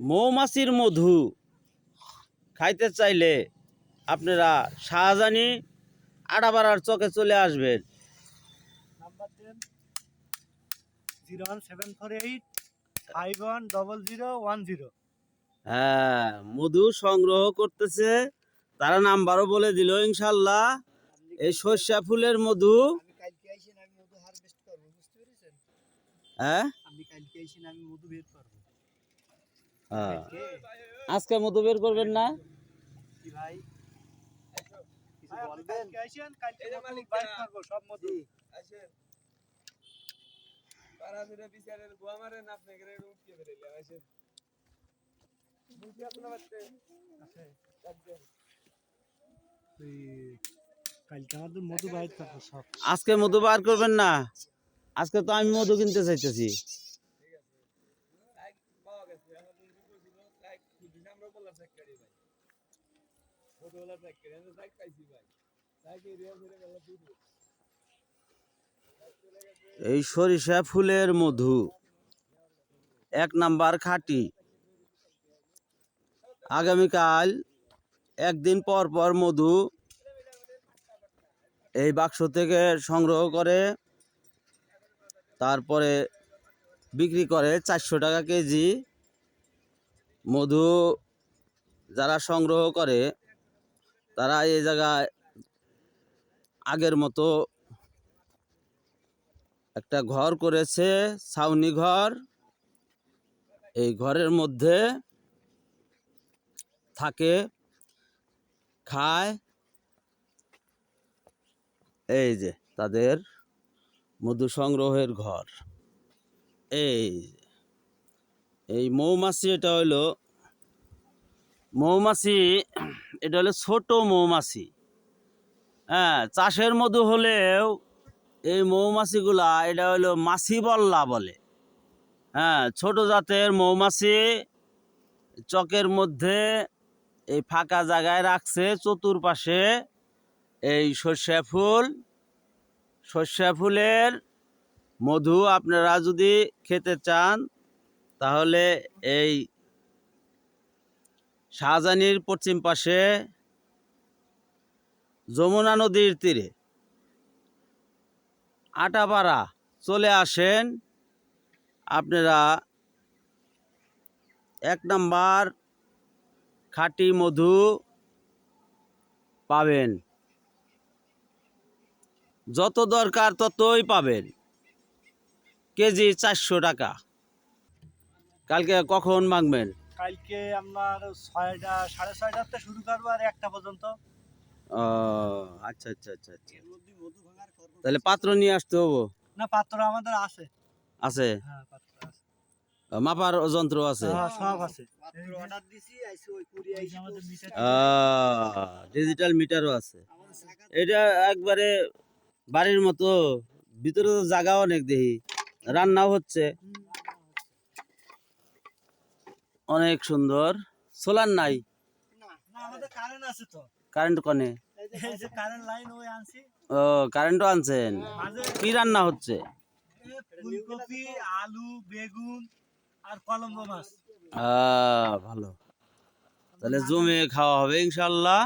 মৌমাছির মধু খাইতে চাইলে আপনারা শাহজানি আড়াবাড়ার চকে চলে আসবেন। Zero one seven four eight five one double zero one zero. হ্যাঁ মধু সংগ্রহ করতেছে। তারা নাম্বারও বলে দিল ইনশাল্লাহ। এই সর্ষা ফুলের মধু। আমি হ্যাঁ? কালকে আইসেন আমি মধু বের করব। হ্যাঁ। কালকে আজকে মধু বের করবেন না আজকে মধু বার করবেন না। আজকে তো আমি মধু কিনতে চাইতেছি। এই সরিষা ফুলের মধু, এক নাম্বার খাঁটি। আগামীকাল একদিন পর পর মধু এই বাক্স থেকে সংগ্রহ করে, তারপরে বিক্রি করে চারশো টাকা কেজি। মধু যারা সংগ্রহ করে, তারা এই জায়গায় আগের মতো একটা ঘর করেছে, ছাউনি ঘর। এই ঘরের মধ্যে থাকে, খায়। এই যে তাদের মধু সংগ্রহের ঘর। এই। এই মৌমাছি এটা হলো মৌমাছি, এটা হলো ছোট মৌমাছি। হ্যাঁ চাষের মধু হলেও এই মৌমাছিগুলা এটা হলো মাছি বল্লা বলে। হ্যাঁ ছোট জাতের মৌমাছি চকের মধ্যে এই ফাঁকা জায়গায় রাখছে, চতুর্পাশে এই সর্ষে ফুল। সর্ষে ফুলের মধু আপনারা যদি খেতে চান তাহলে এই শাহজানির পশ্চিম পাশে যমুনা নদীর তীরে আটাপাড়া চলে আসেন আপনারা এক নাম্বার খাঁটি মধু পাবেন। যত দরকার ততই পাবেন। কেজি চারশো টাকা। কালকে কখন মাগবেন? কালকে আপনার ছয়টা সাড়ে ছয়টাতে শুরু করব আর একটা পর্যন্ত। ও আচ্ছা আচ্ছা আচ্ছা আচ্ছা। তাহলে পাত্র নিয়ে আসতে হব? না পাত্র আমাদের আছে। আছে? হ্যাঁ পাত্র আছে। মাপার যন্ত্র আছে? হ্যাঁ সব আছে। অর্ডার দিছি আইসি ওই কুড়ি এই আমাদের মিটার ডিজিটাল মিটারও আছে। এটা একবারে বাড়ির মতো ভিতরে তো জায়গা অনেক দেখি। রান্নাও হচ্ছে। অনেক সুন্দর। সোলার নাই। কারেন্ট কনে? ও কারেন্টও আনছেন? কি রান্না হচ্ছে? ফুলকপি আলু বেগুন আর কলম্বো মাছ। আহ, ভালো। তাহলে জমে খাওয়া হবে ইনশাল্লাহ